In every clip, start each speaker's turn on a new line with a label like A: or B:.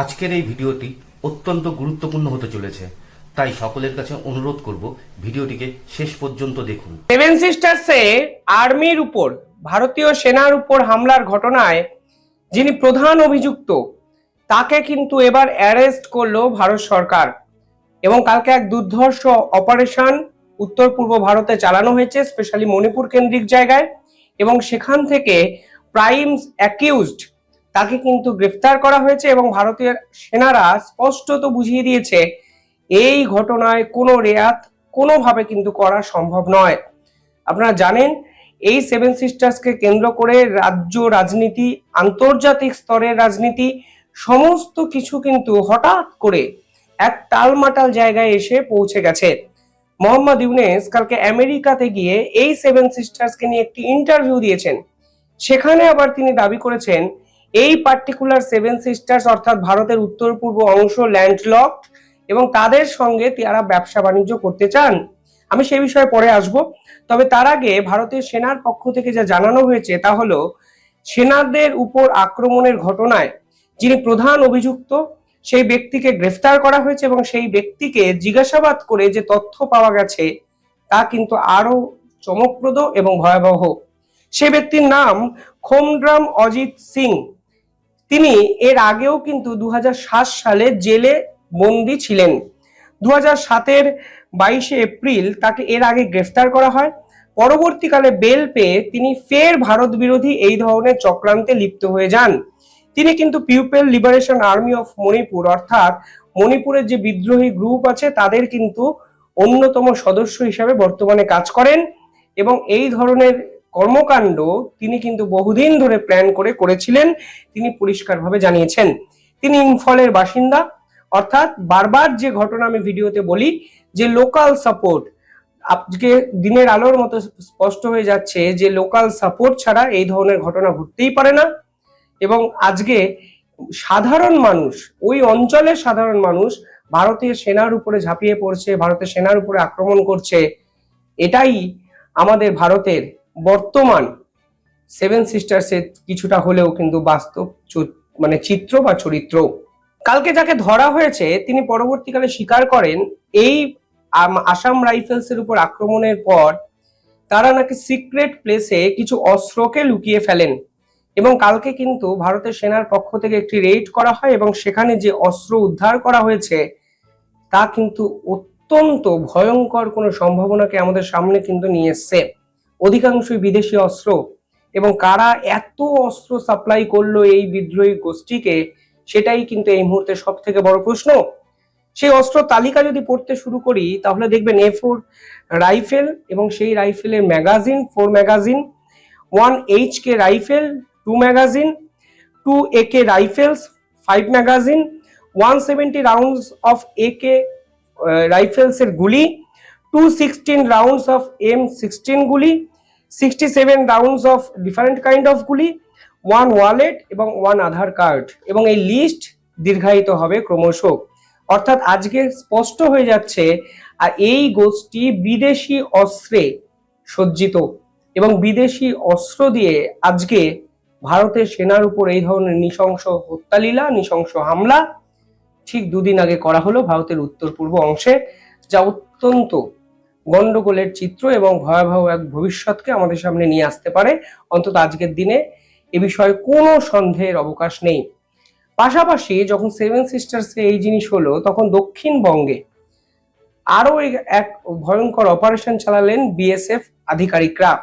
A: আজকের এই ভিডিওটি অত্যন্ত গুরুত্বপূর্ণ হতে চলেছে, তাই সকলের কাছে অনুরোধ করব ভিডিওটিকে শেষ পর্যন্ত দেখুন।
B: সেভেন সিস্টার্সে আর্মির উপর, ভারতীয় সেনার উপর হামলার ঘটনায় যিনি প্রধান অভিযুক্ত, তাকে কিন্তু এবার অ্যারেস্ট করল ভারত সরকার। এবং কালকে এক দুর্ধর্ষ অপারেশন উত্তর পূর্ব ভারতে চালানো হয়েছে স্পেশালি মণিপুর কেন্দ্রিক জায়গায়। এবং সেখান থেকে প্রাইম অ্যাকিউজড তাকে কিন্তু গ্রেফতার করা হয়েছে এবং ভারতীয় সেনারা স্পষ্টত বুঝিয়ে দিয়েছে, এই ঘটনায় কোনো রেয়াত কোনোভাবে কিন্তু করা সম্ভব নয়। আপনারা জানেন, এই সেভেন সিস্টার্সকে কেন্দ্র করে রাজ্য রাজনীতি, আন্তর্জাতিক স্তরের রাজনীতি, সমস্ত কিছু কিন্তু হঠাৎ করে এক টালমাটাল জায়গায় এসে পৌঁছে গেছে। মোহাম্মদ ইউনেস কালকে আমেরিকাতে গিয়ে এই সেভেন সিস্টার্সকে নিয়ে একটি ইন্টারভিউ দিয়েছেন। সেখানে আবার তিনি দাবি করেছেন এই পার্টিকুলার সেভেন সিস্টার্স অর্থাৎ ভারতের উত্তর পূর্ব অংশ ল্যান্ডলকড এবং তাদের সঙ্গে তারা ব্যবসা বাণিজ্য করতে চান। আমি সে বিষয়ে পরে আসব। তবে তার আগে ভারতের সেনার পক্ষ থেকে যা জানানো হয়েছে তা হলো, সেনাদের উপর আক্রমণের ঘটনায় যিনি প্রধান অভিযুক্ত, সেই ব্যক্তিকে গ্রেফতার করা হয়েছে এবং সেই ব্যক্তিকে জিজ্ঞাসাবাদ করে যে তথ্য পাওয়া গেছে তা কিন্তু আরও চমকপ্রদ এবং ভয়াবহ। সে ব্যক্তির নাম খোমড্রাম অজিত সিং। তিনি এর আগেও কিন্তু দু হাজার সাত সালে জেলে বন্দী ছিলেন। দু সাতের বাইশে এপ্রিল তাকে এর আগে গ্রেফতার করা হয়। পরবর্তীকালে বেল পেয়ে তিনি ফের ভারত বিরোধী এই ধরনের চক্রান্তে লিপ্ত হয়ে যান। তিনি কিন্তু people liberation army of Manipur অর্থাৎ মণিপুরের যে বিদ্রোহী গ্রুপ আছে তাদের কিন্তু অন্যতম সদস্য হিসাবে বর্তমানে কাজ করেন এবং এই ধরনের কর্মকাণ্ড তিনি কিন্তু বহুদিন ধরে প্ল্যান করে করেছিলেন, তিনি পরিষ্কারভাবে জানিয়েছেন। তিনি ইম্ফলের বাসিন্দা, অর্থাৎ বারবার যে ঘটনা আমি ভিডিওতে বলি, যে লোকাল সাপোর্ট আজকে দিনের আলোর মতো স্পষ্ট হয়ে যাচ্ছে যে লোকাল সাপোর্ট ছাড়া এই ধরনের ঘটনা ঘটতেই পারে না। এবং আজকে সাধারণ মানুষ, ওই অঞ্চলের সাধারণ মানুষ ভারতীয় সেনার উপরে ঝাঁপিয়ে পড়ছে, ভারতের সেনার উপরে আক্রমণ করছে। এটাই আমাদের ভারতের বর্তমান সেভেন সিস্টার্সের কিছুটা হলেও কিন্তু বাস্তব মানে চিত্র বা চরিত্র। কালকে যাকে ধরা হয়েছে, তিনি পরবর্তীকালে স্বীকার করেন, এই আসাম রাইফেলসের উপর আক্রমণের পর তারা নাকি সিক্রেট প্লেসে কিছু অস্ত্রকে লুকিয়ে ফেলেন এবং কালকে কিন্তু ভারতের সেনার পক্ষ থেকে একটি রেড করা হয় এবং সেখানে যে অস্ত্র উদ্ধার করা হয়েছে, তা কিন্তু অত্যন্ত ভয়ঙ্কর কোনো সম্ভাবনাকে আমাদের সামনে কিন্তু নিয়ে এসছে। অধিকাংশই বিদেশি অস্ত্র। এবং কারা এত অস্ত্র সাপ্লাই করল এই বিদ্রোহী গোষ্ঠীকে, সেটাই কিন্তু এই মুহূর্তে সব থেকে বড় প্রশ্ন। সেই অস্ত্র তালিকা যদি পড়তে শুরু করি, তাহলে দেখবেন এ ফোর রাইফেল এবং সেই রাইফেলের magazine four magazine one H K rifle two magazine two A K rifles five magazine one seventy rounds of A K rifles এর গুলি two sixteen rounds of M sixteen গুলি sixty seven rounds of different kind of গুলি one wallet এবং one Aadhaar card এবং এই list দীর্ঘায়িত হবে ক্রমশ। অর্থাৎ আজকে স্পষ্ট হয়ে যাচ্ছে আর এই গোষ্ঠী বিদেশি অস্ত্রে সজ্জিত এবং বিদেশি অস্ত্র দিয়ে আজকে ভারতের সেনার উপর এই ধরনের নৃশংস হত্যালীলা, নৃশংস হামলা ঠিক দুদিন আগে করা হলো ভারতের উত্তর পূর্ব অংশে, যা অত্যন্ত গন্ডগোলের চিত্র এবং ভয়াবহ এক ভবিষ্যৎকে আমাদের সামনে নিয়ে আসতে পারে। অন্তত আজকের দিনে এ বিষয়ে কোনো সন্দেহের অবকাশ নেই। পাশাপাশি যখন সেভেন সিস্টার্সে এই জিনিস হলো, তখন দক্ষিণবঙ্গে আরও এক- এক ভয়ঙ্কর অপারেশন চালালেন বিএসএফ আধিকারিকরা।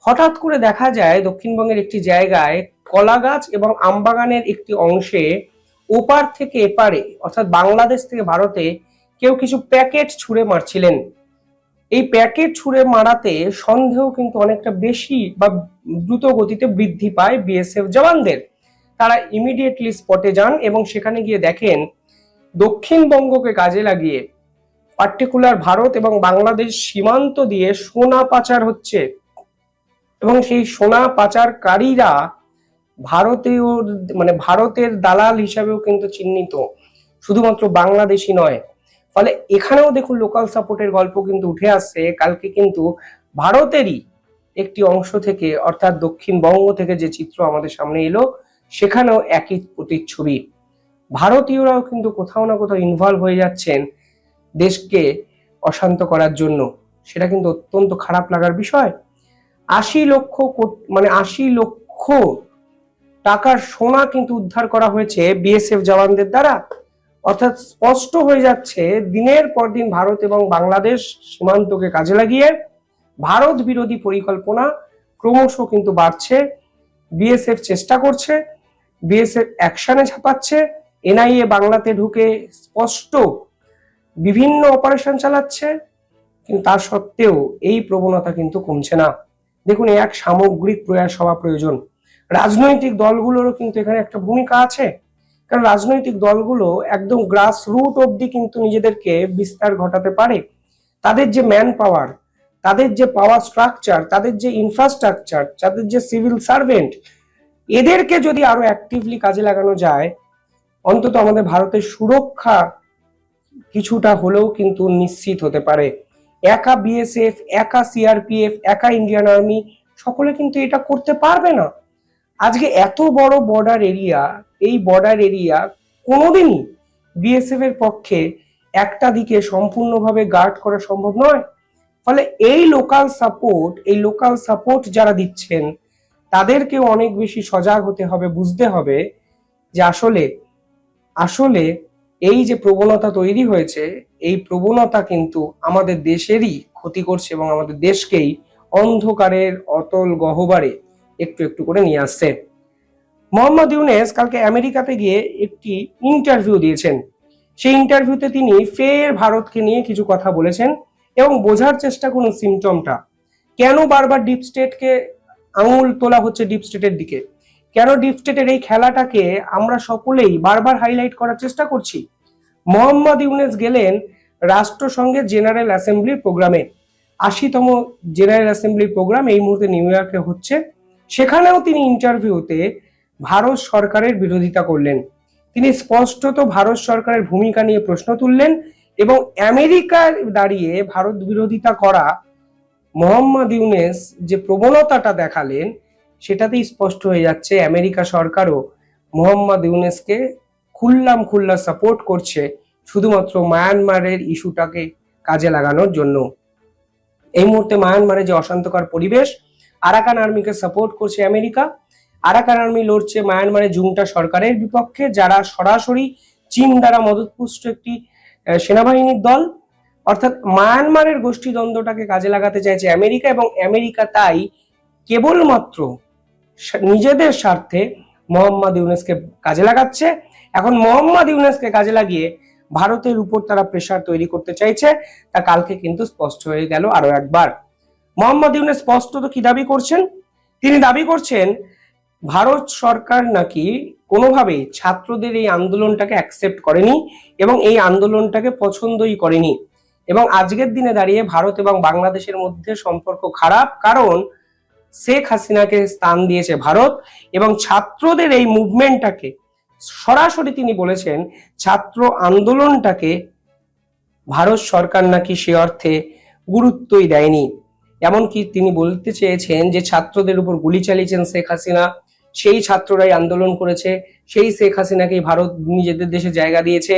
B: হঠাৎ করে দেখা যায় দক্ষিণবঙ্গের একটি জায়গায় কলা গাছ এবং আমবাগানের একটি অংশে ওপার থেকে এপারে, অর্থাৎ বাংলাদেশ থেকে ভারতে, কেউ কিছু প্যাকেট ছুঁড়ে মারছিলেন। এই প্যাকেট ছুঁড়ে মারাতে সন্দেহ কিন্তু অনেকটা বেশি বা দ্রুত গতিতে বৃদ্ধি পায় বিএসএফ জওয়ানদের। তারা ইমিডিয়েটলি স্পটে যান এবং সেখানে গিয়ে দেখেন দক্ষিণবঙ্গকে কাজে লাগিয়ে পার্টিকুলার ভারত এবং বাংলাদেশ সীমান্ত দিয়ে সোনা পাচার হচ্ছে। এবং সেই সোনা পাচারকারীরা ভারতীয় মানে ভারতের দালাল হিসাবেও কিন্তু চিহ্নিত। শুধুমাত্র বাংলাদেশি নয় ফলে এখানেও দেখুন লোকাল সাপোর্টের গল্প কিন্তু উঠে আসছে। কালকে কিন্তু ভারতেরই একটি অংশ থেকে, অর্থাৎ দক্ষিণবঙ্গ থেকে যে চিত্র আমাদের সামনে এলো, সেখানেও একই প্রতিচ্ছবি। ভারতীয়রাও কিন্তু কোথাও না কোথাও ইনভলভ হয়ে যাচ্ছেন দেশকে অশান্ত করার জন্য। সেটা কিন্তু অত্যন্ত খারাপ লাগার বিষয়। আশি লক্ষ মানে আশি লক্ষ টাকার সোনা কিন্তু উদ্ধার করা হয়েছে বিএসএফ জওয়ানদের দ্বারা। অর্থাৎ স্পষ্ট হয়ে যাচ্ছে, দিনের পর দিন ভারত এবং বাংলাদেশ সীমান্তকে কাজে লাগিয়ে, ভারত বিরোধী পরিকল্পনা ক্রমশ কিন্তু বাড়ছে, বিএসএফ চেষ্টা করছে, বিএসএফ অ্যাকশনে ছাপাচ্ছে এনআইএ বাংলাতে ঢুকে স্পষ্ট বিভিন্ন অপারেশন চালাচ্ছে, কিন্তু তা সত্ত্বেও এই প্রবণতা কিন্তু কমছে না। দেখুন এক সামগ্রিক প্রয়াস হওয়া প্রয়োজন। রাজনৈতিক দলগুলোরও কিন্তু এখানে একটা ভূমিকা আছে। রাজনৈতিক দলগুলো একদম গ্রাস রুট অবধি কিন্তু নিজেদেরকে বিস্তার ঘটাতে পারে। তাদের যে ম্যান পাওয়ার তাদের যে পাওয়ার স্ট্রাকচার তাদের যে ইনফ্রাস্ট্রাকচার তাদের যে সিভিল সার্ভেন্ট এদেরকে যদি আরও অ্যাক্টিভলি কাজে লাগানো যায়, অন্তত আমাদের ভারতের সুরক্ষা কিছুটা হলেও কিন্তু নিশ্চিত হতে পারে। একা বিএসএফ একা সিআরপিএফ একা ইন্ডিয়ান আর্মি সকলে কিন্তু এটা করতে পারবে না। আজকে এত বড় বর্ডার এরিয়া এই বর্ডার এরিয়া কোনোদিনই বিএসএফ এর পক্ষে একটা দিকে সম্পূর্ণভাবে গার্ড করা সম্ভব নয়। ফলে এই লোকাল সাপোর্ট এই লোকাল সাপোর্ট যারা দিচ্ছেন, তাদেরকেও অনেক বেশি সজাগ হতে হবে, বুঝতে হবে যে আসলে আসলে এই যে প্রবণতা তৈরি হয়েছে, এই প্রবণতা কিন্তু আমাদের দেশেরই ক্ষতি করছে এবং আমাদের দেশকেই অন্ধকারের অতল গহ্বরে একটু একটু করে নিয়ে আসছে। মোহাম্মদ ইউনেস কালকে আমেরিকাতে গিয়ে একটি ইন্টারভিউ দিয়েছেন। সেই ইন্টারভিউতে তিনি ফের ভারতকে নিয়ে কিছু কথা বলেছেন এবং বোঝার চেষ্টা করুন সিমটমটা কেন বারবার ডিপ স্টেটকে আঙুল তোলা হচ্ছে ডিপ স্টেটের দিকে? কেন ডিপ স্টেটের এই খেলাটাকে আমরা সকলেই বারবার হাইলাইট করার চেষ্টা করছি? মোহাম্মদ ইউনেস গেলেন রাষ্ট্রসংঘের জেনারেল অ্যাসেম্বলির প্রোগ্রামে আশিতম জেনারেল অ্যাসেম্বলির প্রোগ্রাম এই মুহূর্তে নিউ ইয়র্কে হচ্ছে। সেখানেও তিনি ইন্টারভিউতে ভারত সরকারের বিরোধিতা করলেন। তিনি স্পষ্টত ভারত সরকারের ভূমিকা নিয়ে প্রশ্ন তুললেন এবং আমেরিকার দাঁড়িয়ে ভারত বিরোধিতা করা মোহাম্মদ ইউনেস যে প্রবণতাটা দেখালেন, সেটাতেই স্পষ্ট হয়ে যাচ্ছে আমেরিকা সরকারও মোহাম্মদ ইউনেসকে খুল্লাম খুল্লা সাপোর্ট করছে শুধুমাত্র মায়ানমারের ইস্যুটাকে কাজে লাগানোর জন্য। এই মুহূর্তে মায়ানমারে যে অশান্তকর পরিবেশ, আরাকান আর্মিকে সাপোর্ট করছে আমেরিকা। আরাকান আর্মি লড়ছে মায়ানমারের জুংটা সরকারের বিপক্ষে, যারা সরাসরি চীন দ্বারা মদতপুষ্ট একটি সেনাবাহিনীর দল। অর্থাৎ মায়ানমারের গোষ্ঠীদ্বন্দ্বটাকে কাজে লাগাতে চাইছে আমেরিকা এবং আমেরিকা তাই কেবলমাত্র নিজেদের স্বার্থে মোহাম্মদ ইউনেসকে কাজে লাগাচ্ছে। এখন মোহাম্মদ ইউনেসকে কাজে লাগিয়ে ভারতের উপর তারা প্রেশার তৈরি করতে চাইছে। তা কালকে কিন্তু স্পষ্ট হয়ে গেল আরও একবার। মোহাম্মদ ইউনেস স্পষ্টত কি দাবি করছেন? তিনি দাবি করছেন ভারত সরকার নাকি কোনোভাবেই ছাত্রদের এই আন্দোলনটাকে অ্যাকসেপ্ট করেনি এবং এই আন্দোলনটাকে পছন্দই করেনি। এবং আজকের দিনে দাঁড়িয়ে ভারত এবং বাংলাদেশের মধ্যে সম্পর্ক খারাপ কারণ শেখ হাসিনাকে স্থান দিয়েছে ভারত এবং ছাত্রদের এই মুভমেন্টটাকে সরাসরি তিনি বলেছেন ছাত্র আন্দোলনটাকে ভারত সরকার নাকি সে অর্থে গুরুত্বই দেয়নি। এমনকি তিনি বলতে চেয়েছেন যে ছাত্রদের উপর গুলি চালিয়েছেন শেখ হাসিনা। সেই ছাত্ররাই আন্দোলন করেছে, সেই শেখ হাসিনাকেই ভারত নিজেদের দেশে জায়গা দিয়েছে।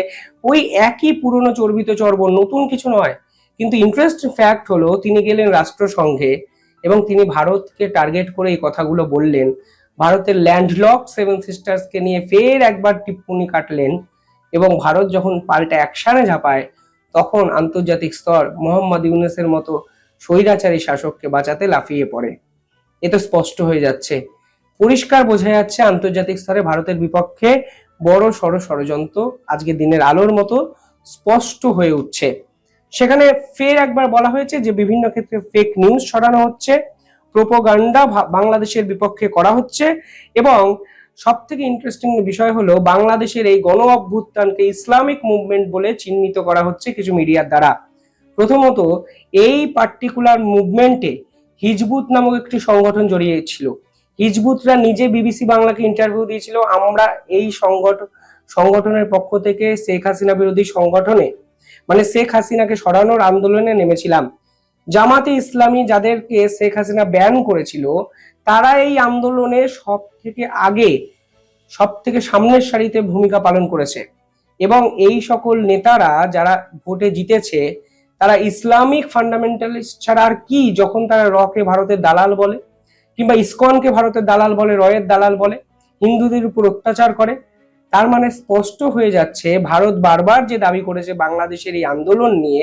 B: ওই একই পুরনো চর্বিত চর্ব নতুন কিছু নয়, কিন্তু ইন্টারেস্ট ফ্যাক্ট হলো তিনি গেলেন রাষ্ট্রসংঘে এবং তিনি ভারতকে টার্গেট করে এই কথাগুলো বললেন। ভারতের ল্যান্ডলক সেভেন সিস্টার্সকে নিয়ে ফের একবার টিপ্পনি কাটলেন এবং ভারত যখন পাল্টা অ্যাকশনে ঝাঁপায়, তখন আন্তর্জাতিক স্তর মোহাম্মদ ইউনেসের মতো স্বৈরাচারী শাসককে বাঁচাতে লাফিয়ে পড়ে। এ তো স্পষ্ট হয়ে যাচ্ছে। পরিষ্কার বোঝা যাচ্ছে আন্তর্জাতিক স্তরে ভারতের বিপক্ষে বড় সড় ষড়যন্ত্র আজকে দিনের আলোর মতো স্পষ্ট হয়ে উঠছে। সেখানে ফের একবার বলা হয়েছে যে বিভিন্ন ক্ষেত্রে ফেক নিউজ ছড়ানো হচ্ছে প্রোপোগান্ডা বাংলাদেশের বিপক্ষে করা হচ্ছে এবং সব থেকে ইন্টারেস্টিং বিষয় হলো বাংলাদেশের এই গণ অভ্যুত্থানকে ইসলামিক মুভমেন্ট বলে চিহ্নিত করা হচ্ছে কিছু মিডিয়ার দ্বারা। প্রথমত, এই পার্টিকুলার মুভমেন্টে হিজবুত নামক একটি সংগঠন জড়িয়েছিল হিজবুতরা নিজে বিবিসি বাংলাকে ইন্টারভিউ দিয়েছিল। আমরা এই সংগঠন সংগঠনের পক্ষ থেকে শেখ হাসিনা বিরোধী সংগঠনে মানে শেখ হাসিনাকে সরানোর আন্দোলনে নেমেছিলাম। জামাতে ইসলামী যাদেরকে শেখ হাসিনা ব্যান করেছিল, তারা এই আন্দোলনে সব থেকে আগে সব থেকে সামনের সারিতে ভূমিকা পালন করেছে। এবং এই সকল নেতারা যারা ভোটে জিতেছে, তারা ইসলামিক ফান্ডামেন্টালিস্ট ছাড়া আর কি, যখন তারা রকে ভারতের দালাল বলে। কিংবা ইসকনকে ভারতের দালাল বলে, রয়ের দালাল বলে, হিন্দুদের উপর অত্যাচার করে, তার মানে স্পষ্ট হয়ে যাচ্ছে ভারত বারবার যে দাবি করেছে বাংলাদেশের এই আন্দোলন নিয়ে,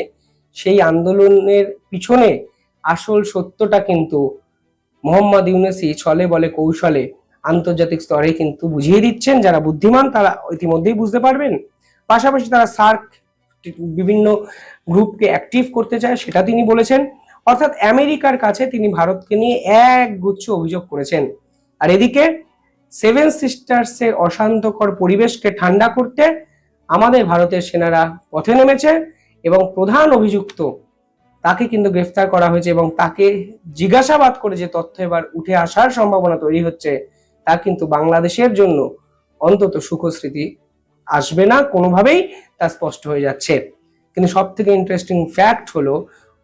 B: সেই আন্দোলনের পিছনে আসল সত্যটা কিন্তু মোহাম্মদ ইউনেসি ছলে বলে কৌশলে আন্তর্জাতিক স্তরে কিন্তু বুঝিয়ে দিচ্ছেন। যারা বুদ্ধিমান, তারা ইতিমধ্যেই বুঝতে পারবেন। পাশাপাশি তারা সার্ক বিভিন্ন গ্রুপকে অ্যাক্টিভ করতে চায়, সেটা তিনি বলেছেন। অর্থাৎ আমেরিকার কাছে তিনি ভারতকে নিয়ে এক গুচ্ছ অভিযোগ করেছেন। আর এদিকে সেভেন সিস্টার্সের অশান্তকর পরিবেশকে ঠান্ডা করতে আমাদের ভারতের সেনারা পথে নেমেছে এবং প্রধান অভিযুক্ত তাকে কিন্তু গ্রেফতার করা হয়েছে এবং তাকে জিজ্ঞাসাবাদ করে যে তথ্য এবার উঠে আসার সম্ভাবনা তৈরি হচ্ছে, তা কিন্তু বাংলাদেশের জন্য অন্তত সুখস্মৃতি আসবে না। কোনোভাবেই তা স্পষ্ট হয়ে যাচ্ছে। কিন্তু সব থেকে ইন্টারেস্টিং ফ্যাক্ট হলো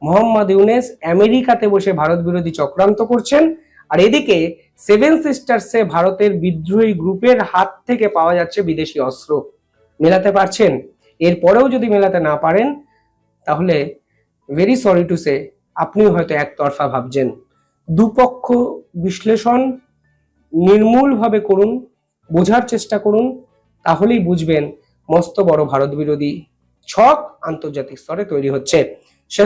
B: মোহাম্মদ ইউনেস আমেরিকাতে বসে ভারত বিরোধী চক্রান্ত করছেন। আর এদিকে সেভেন সিস্টার্সে ভারতের বিদ্রোহী গ্রুপের হাত থেকে পাওয়া যাচ্ছে বিদেশি অস্ত্র। মেলাতে পারছেন? এরপরেও যদি মেলাতে না পারেন, তাহলে ভেরি সরি টু সে আপনিও হয়তো একতরফা ভাবছেন। দুপক্ষ বিশ্লেষণ নির্মূলভাবে করুন, বোঝার চেষ্টা করুন, তাহলেই বুঝবেন মস্ত বড় ভারত বিরোধী ছক আন্তর্জাতিক স্তরে তৈরি হচ্ছে।